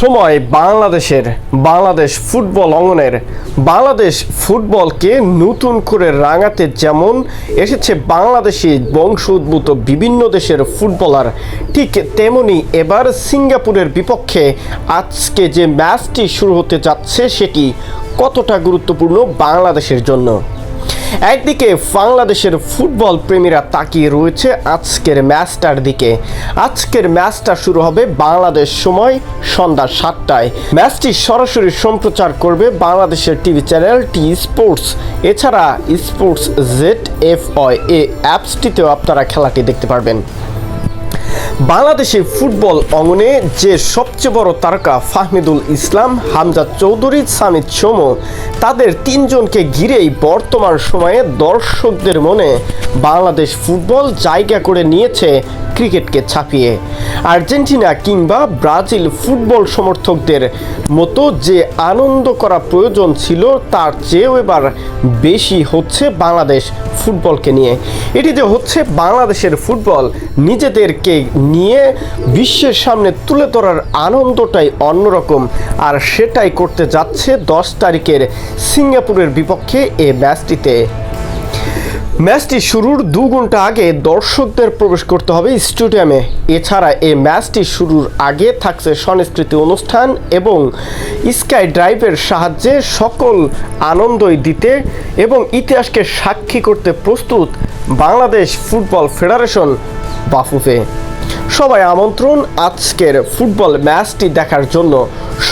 সময় বাংলাদেশের বাংলাদেশ ফুটবল অঙ্গনের বাংলাদেশ ফুটবলকে নতুন করে রাঙাতে যেমন এসেছে বাংলাদেশি বংশোদ্ভূত বিভিন্ন দেশের ফুটবলার, ঠিক তেমনি এবার সিঙ্গাপুরের বিপক্ষে আজকে যে ম্যাচটি শুরু হতে যাচ্ছে সেটি কতটা গুরুত্বপূর্ণ বাংলাদেশের জন্য? একদিকে বাংলাদেশের ফুটবল প্রেমীরা তাকিয়ে রয়েছে আজকের ম্যাচটার দিকে। আজকের ম্যাচটা শুরু হবে বাংলাদেশ সময় সন্ধ্যা সাতটায়। ম্যাচটি সরাসরি সম্প্রচার করবে বাংলাদেশের টিভি চ্যানেল টি স্পোর্টস। এছাড়া স্পোর্টস জেড এফ এ অ্যাপসটিতেও আপনারা খেলাটি দেখতে পারবেন। বাংলাদেশে ফুটবল অঙ্গনে যে সবচেয়ে বড় তারকা ফাহমিদুল ইসলাম, হামজা চৌধুরী, সামিদ সোমো, তাদের তিনজনকে ঘিরেই বর্তমান সময়ে দর্শকদের মনে বাংলাদেশ ফুটবল জায়গা করে নিয়েছে ক্রিকেটকে ছাপিয়ে। আর্জেন্টিনা কিংবা ব্রাজিল ফুটবল সমর্থকদের মতো যে আনন্দ করা প্রয়োজন ছিল, তার চেয়েও এবার বেশি হচ্ছে বাংলাদেশ ফুটবলকে নিয়ে। এটি যে হচ্ছে বাংলাদেশের ফুটবল, নিজেদেরকে নিয়ে বিশ্বের সামনে তুলে ধরার আনন্দটাই অন্যরকম। আর সেটাই করতে যাচ্ছে দশ তারিখের সিঙ্গাপুরের বিপক্ষে এ ম্যাচটিতে। ম্যাচটি শুরুর দু ঘণ্টা আগে দর্শকদের প্রবেশ করতে হবে স্টেডিয়ামে। এছাড়া এই ম্যাচটি শুরুর আগে থাকছে সংস্কৃতি অনুষ্ঠান এবং স্কাই ড্রাইভের সাহায্যে সকল আনন্দই দিতে এবং ইতিহাসকে সাক্ষী করতে প্রস্তুত বাংলাদেশ ফুটবল ফেডারেশন বাফুফে। সবাই আমন্ত্রণ আজকের ফুটবল ম্যাচটি দেখার জন্য।